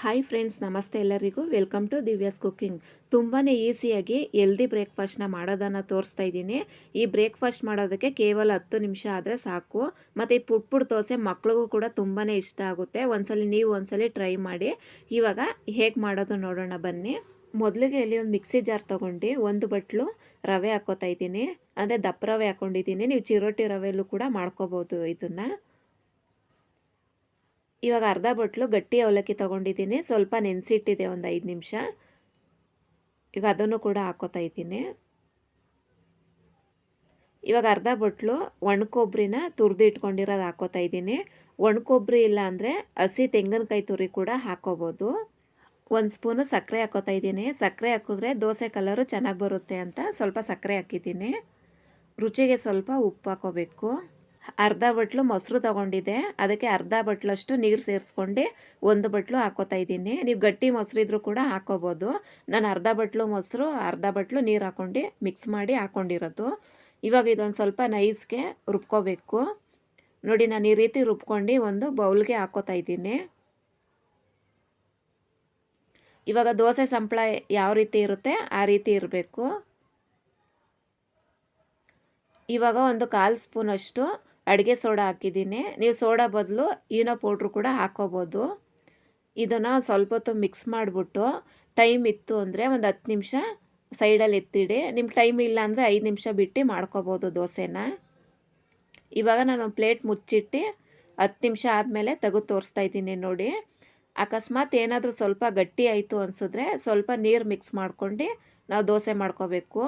Hi friends ನಮಸ್ತೆ ಎಲ್ಲರಿಗೂ. Welcome to Divya's cooking ತುಂಬಾ ಈಸಿಯಾಗಿ ಎಲ್ದಿ ಬ್ರೇಕ್ಫಾಸ್ಟ್ನ ಮಾಡೋದನ್ನು ತೋರಿಸ್ತಾ ಇದ್ದೀನಿ. ಈ ಬ್ರೇಕ್ಫಾಸ್ಟ್ ಮಾಡೋದಕ್ಕೆ ಕೇವಲ ಹತ್ತು ನಿಮಿಷ ಆದರೆ ಸಾಕು. ಮತ್ತು ಈ ಪುಟ್ ಪುಟ್ ದೋಸೆ ಮಕ್ಳಿಗೂ ಕೂಡ ತುಂಬಾ ಇಷ್ಟ ಆಗುತ್ತೆ. ಒಂದ್ಸಲಿ ನೀವು ಒಂದ್ಸಲಿ ಟ್ರೈ ಮಾಡಿ. ಇವಾಗ ಹೇಗೆ ಮಾಡೋದು ನೋಡೋಣ ಬನ್ನಿ. ಮೊದಲಿಗೆ ಇಲ್ಲಿ ಒಂದು ಮಿಕ್ಸಿ ಜಾರ್ ತೊಗೊಂಡು ಒಂದು ಬಟ್ಲು ರವೆ ಹಾಕೋತಾ ಇದ್ದೀನಿ. ಅಂದರೆ ದಪ್ಪ ರವೆ ಹಾಕ್ಕೊಂಡಿದ್ದೀನಿ ನೀವು ಚಿರೋಟಿ ರವೆಯಲ್ಲೂ ಕೂಡ ಮಾಡ್ಕೋಬೋದು ಇದನ್ನು. ಇವಾಗ ಅರ್ಧ ಬಟ್ಲು ಗಟ್ಟಿ ಅವಲಕ್ಕಿ ತೊಗೊಂಡಿದ್ದೀನಿ. ಸ್ವಲ್ಪ ನೆನೆಸಿಟ್ಟಿದೆ ಒಂದು ಐದು ನಿಮಿಷ. ಈಗ ಅದನ್ನು ಕೂಡ ಹಾಕೋತಾ ಇದ್ದೀನಿ. ಇವಾಗ ಅರ್ಧ ಬಟ್ಲು ಒಣಕೊಬ್ಬರಿನ ತುರಿದು ಇಟ್ಕೊಂಡಿರೋದು ಹಾಕೋತಾ ಇದ್ದೀನಿ. ಒಣಕೊಬ್ಬರಿ ಇಲ್ಲ ಅಂದರೆ ಹಸಿ ತೆಂಗಿನಕಾಯಿ ತುರಿ ಕೂಡ ಹಾಕೋಬೋದು. ಒಂದು ಸ್ಪೂನು ಸಕ್ಕರೆ ಹಾಕೋತಾ ಇದ್ದೀನಿ. ಸಕ್ಕರೆ ಹಾಕಿದ್ರೆ ದೋಸೆ ಕಲರು ಚೆನ್ನಾಗಿ ಬರುತ್ತೆ ಅಂತ ಸ್ವಲ್ಪ ಸಕ್ಕರೆ ಹಾಕಿದ್ದೀನಿ. ರುಚಿಗೆ ಸ್ವಲ್ಪ ಉಪ್ಪು ಹಾಕೋಬೇಕು. ಅರ್ಧ ಬಟ್ಲು ಮೊಸರು ತೊಗೊಂಡಿದ್ದೆ. ಅದಕ್ಕೆ ಅರ್ಧ ಬಟ್ಲಷ್ಟು ನೀರು ಸೇರಿಸ್ಕೊಂಡು ಒಂದು ಬಟ್ಲು ಹಾಕೋತಾ ಇದ್ದೀನಿ. ನೀವು ಗಟ್ಟಿ ಮೊಸರು ಇದ್ರೂ ಕೂಡ ಹಾಕೋಬೋದು. ನಾನು ಅರ್ಧ ಬಟ್ಲು ಮೊಸರು, ಅರ್ಧ ಬಟ್ಲು ನೀರು ಹಾಕ್ಕೊಂಡು ಮಿಕ್ಸ್ ಮಾಡಿ ಹಾಕ್ಕೊಂಡಿರೋದು ಇವಾಗ ಇದೊಂದು ಸ್ವಲ್ಪ ನೈಸ್ಗೆ ರುಬ್ಕೋಬೇಕು. ನೋಡಿ, ನಾನು ಈ ರೀತಿ ರುಬ್ಕೊಂಡು ಒಂದು ಬೌಲ್ಗೆ ಹಾಕೋತಾ ಇದ್ದೀನಿ. ಇವಾಗ ದೋಸೆ ಸಂಪಳ ಯಾವ ರೀತಿ ಇರುತ್ತೆ, ಆ ರೀತಿ ಇರಬೇಕು. ಇವಾಗ ಒಂದು ಕಾಲು ಸ್ಪೂನಷ್ಟು ಅಡುಗೆ ಸೋಡಾ ಹಾಕಿದ್ದೀನಿ. ನೀವು ಸೋಡಾ ಬದಲು ಈನೋ ಪೌಡ್ರು ಕೂಡ ಹಾಕೋಬೋದು. ಇದನ್ನು ಸ್ವಲ್ಪ ಹೊತ್ತು ಮಿಕ್ಸ್ ಮಾಡಿಬಿಟ್ಟು ಟೈಮ್ ಇತ್ತು ಅಂದರೆ ಒಂದು ಹತ್ತು ನಿಮಿಷ ಸೈಡಲ್ಲಿ ಎತ್ತಿಡಿ. ನಿಮ್ಗೆ ಟೈಮ್ ಇಲ್ಲ ಅಂದರೆ ಐದು ನಿಮಿಷ ಬಿಟ್ಟು ಮಾಡ್ಕೋಬೋದು ದೋಸೆನ. ಇವಾಗ ನಾನು ಪ್ಲೇಟ್ ಮುಚ್ಚಿಟ್ಟು ಹತ್ತು ನಿಮಿಷ ಆದಮೇಲೆ ತೆಗೆದು ತೋರಿಸ್ತಾ ಇದ್ದೀನಿ ನೋಡಿ. ಅಕಸ್ಮಾತ್ ಏನಾದರೂ ಸ್ವಲ್ಪ ಗಟ್ಟಿ ಆಯಿತು ಅನಿಸಿದ್ರೆ ಸ್ವಲ್ಪ ನೀರು ಮಿಕ್ಸ್ ಮಾಡ್ಕೊಂಡು ನಾವು ದೋಸೆ ಮಾಡ್ಕೋಬೇಕು.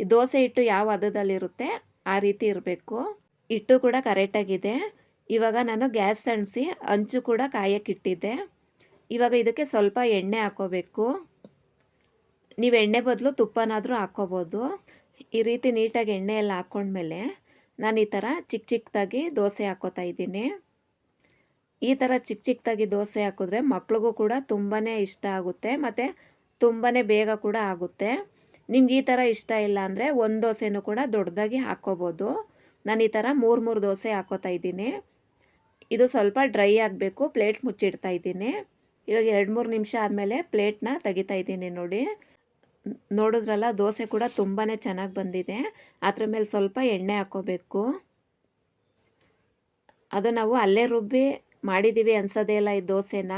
ಈ ದೋಸೆ ಹಿಟ್ಟು ಯಾವ ಹದದಲ್ಲಿರುತ್ತೆ ಆ ರೀತಿ ಇರಬೇಕು. ಹಿಟ್ಟು ಕೂಡ ಕರೆಕ್ಟಾಗಿದೆ ಇವಾಗ ನಾನು ಗ್ಯಾಸ್ ಸಣಿಸಿ ಅಂಚು ಕೂಡ ಕಾಯಕ್ಕಿಟ್ಟಿದ್ದೆ ಇವಾಗ ಇದಕ್ಕೆ ಸ್ವಲ್ಪ ಎಣ್ಣೆ ಹಾಕೋಬೇಕು. ನೀವು ಎಣ್ಣೆ ಬದಲು ತುಪ್ಪನಾದರೂ ಹಾಕ್ಕೋಬೋದು ಈ ರೀತಿ ನೀಟಾಗಿ ಎಣ್ಣೆ ಎಲ್ಲ ಹಾಕ್ಕೊಂಡ್ಮೇಲೆ ನಾನು ಈ ಥರ ಚಿಕ್ಕ ಚಿಕ್ಕದಾಗಿ ದೋಸೆ ಹಾಕೋತಾ ಇದ್ದೀನಿ. ಈ ಥರ ಚಿಕ್ಕ ಚಿಕ್ಕದಾಗಿ ದೋಸೆ ಹಾಕಿದ್ರೆ ಮಕ್ಳಿಗೂ ಕೂಡ ತುಂಬಾ ಇಷ್ಟ ಆಗುತ್ತೆ. ಮತ್ತು ತುಂಬಾ ಬೇಗ ಕೂಡ ಆಗುತ್ತೆ. ನಿಮ್ಗೆ ಈ ಥರ ಇಷ್ಟ ಇಲ್ಲ ಅಂದರೆ ಒಂದು ದೋಸೆನೂ ಕೂಡ ದೊಡ್ಡದಾಗಿ ಹಾಕ್ಕೋಬೋದು ನಾನು ಈ ಥರ ಮೂರು ಮೂರು ದೋಸೆ ಹಾಕೋತಾ ಇದ್ದೀನಿ. ಇದು ಸ್ವಲ್ಪ ಡ್ರೈ ಆಗಬೇಕು, ಪ್ಲೇಟ್ ಮುಚ್ಚಿಡ್ತಾ ಇದ್ದೀನಿ. ಇವಾಗ ಎರಡು ಮೂರು ನಿಮಿಷ ಆದಮೇಲೆ ಪ್ಲೇಟ್ನ ತೆಗಿತಾ ಇದ್ದೀನಿ ನೋಡಿ. ನೋಡಿದ್ರಲ್ಲ, ದೋಸೆ ಕೂಡ ತುಂಬಾ ಚೆನ್ನಾಗಿ ಬಂದಿದೆ. ಅದ್ರ ಮೇಲೆ ಸ್ವಲ್ಪ ಎಣ್ಣೆ ಹಾಕೋಬೇಕು. ಅದು ನಾವು ಅಲ್ಲೇ ರುಬ್ಬಿ ಮಾಡಿದ್ದೀವಿ ಅನ್ಸೋದೇ ಇಲ್ಲ ಈ ದೋಸೆನ.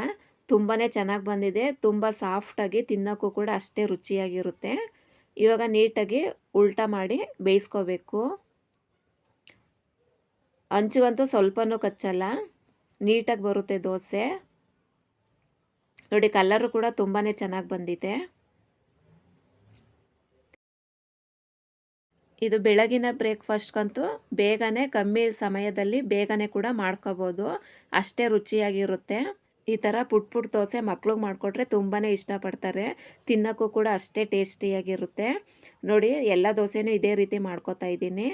ತುಂಬಾ ಚೆನ್ನಾಗಿ ಬಂದಿದೆ. ತುಂಬ ಸಾಫ್ಟಾಗಿ ತಿನ್ನೋಕ್ಕೂ ಕೂಡ ಅಷ್ಟೇ ರುಚಿಯಾಗಿರುತ್ತೆ. ಇವಾಗ ನೀಟಾಗಿ ಉಲ್ಟಾ ಮಾಡಿ ಬೇಯಿಸ್ಕೋಬೇಕು. ಹಂಚಿಗಂತೂ ಸ್ವಲ್ಪನೂ ಕಚ್ಚಲ್ಲ. ನೀಟಾಗಿ ಬರುತ್ತೆ ದೋಸೆ. ನೋಡಿ ಕಲ್ಲರು ಕೂಡ ತುಂಬಾ ಚೆನ್ನಾಗಿ ಬಂದಿದೆ. ಇದು ಬೆಳಗಿನ ಬ್ರೇಕ್ಫಾಸ್ಟ್ಗಂತೂ ಬೇಗನೆ ಕಮ್ಮಿ ಸಮಯದಲ್ಲಿ ಬೇಗನೆ ಕೂಡ ಮಾಡ್ಕೋಬೋದು. ಅಷ್ಟೇ ರುಚಿಯಾಗಿರುತ್ತೆ. ಈ ಥರ ಪುಟ್ ಪುಟ್ ದೋಸೆ ಮಕ್ಳಿಗೆ ಮಾಡಿಕೊಟ್ರೆ ತುಂಬಾ ಇಷ್ಟಪಡ್ತಾರೆ. ತಿನ್ನೋಕ್ಕೂ ಕೂಡ ಅಷ್ಟೇ ಟೇಸ್ಟಿಯಾಗಿರುತ್ತೆ. ನೋಡಿ, ಎಲ್ಲ ದೋಸೆನೂ ಇದೇ ರೀತಿ ಮಾಡ್ಕೋತಾ ಇದ್ದೀನಿ.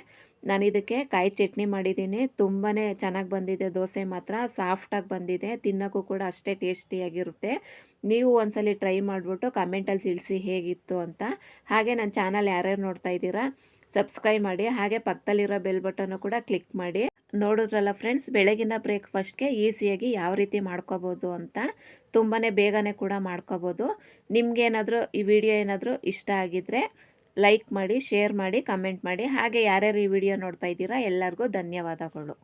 ನಾನು ಇದಕ್ಕೆ ಕಾಯಿ ಚಟ್ನಿ ಮಾಡಿದ್ದೀನಿ. ತುಂಬಾ ಚೆನ್ನಾಗಿ ಬಂದಿದೆ. ದೋಸೆ ಮಾತ್ರ ಸಾಫ್ಟಾಗಿ ಬಂದಿದೆ. ತಿನ್ನೋಕ್ಕೂ ಕೂಡ ಅಷ್ಟೇ ಟೇಸ್ಟಿಯಾಗಿರುತ್ತೆ. ನೀವು ಒಂದ್ಸಲಿ ಟ್ರೈ ಮಾಡಿಬಿಟ್ಟು ಕಮೆಂಟಲ್ಲಿ ತಿಳಿಸಿ ಹೇಗಿತ್ತು ಅಂತ. ಹಾಗೆ ನನ್ನ ಚಾನಲ್ ಯಾರ್ಯಾರು ನೋಡ್ತಾ ಇದ್ದೀರಾ, ಸಬ್ಸ್ಕ್ರೈಬ್ ಮಾಡಿ. ಹಾಗೆ ಪಕ್ಕದಲ್ಲಿರೋ ಬೆಲ್ ಬಟನ್ನು ಕೂಡ ಕ್ಲಿಕ್ ಮಾಡಿ. ನೋಡಿದ್ರಲ್ಲ ಫ್ರೆಂಡ್ಸ್, ಬೆಳಗಿನ ಬ್ರೇಕ್ಫಾಸ್ಟ್ಗೆ ಈಸಿಯಾಗಿ ಯಾವ ರೀತಿ ಮಾಡ್ಕೋಬೋದು ಅಂತ ತುಂಬಾ ಬೇಗನೆ ಕೂಡ ಮಾಡ್ಕೋಬೋದು. ನಿಮಗೇನಾದರೂ ಈ ವಿಡಿಯೋ ಏನಾದರೂ ಇಷ್ಟ ಆಗಿದ್ದರೆ ಲೈಕ್ ಮಾಡಿ ಶೇರ್ ಮಾಡಿ ಕಮೆಂಟ್ ಮಾಡಿ. ಹಾಗೆ ಯಾರ್ಯಾರು ಈ ವಿಡಿಯೋ ನೋಡ್ತಾ ಇದ್ದೀರಾ ಎಲ್ಲರಿಗೂ ಧನ್ಯವಾದಗಳು.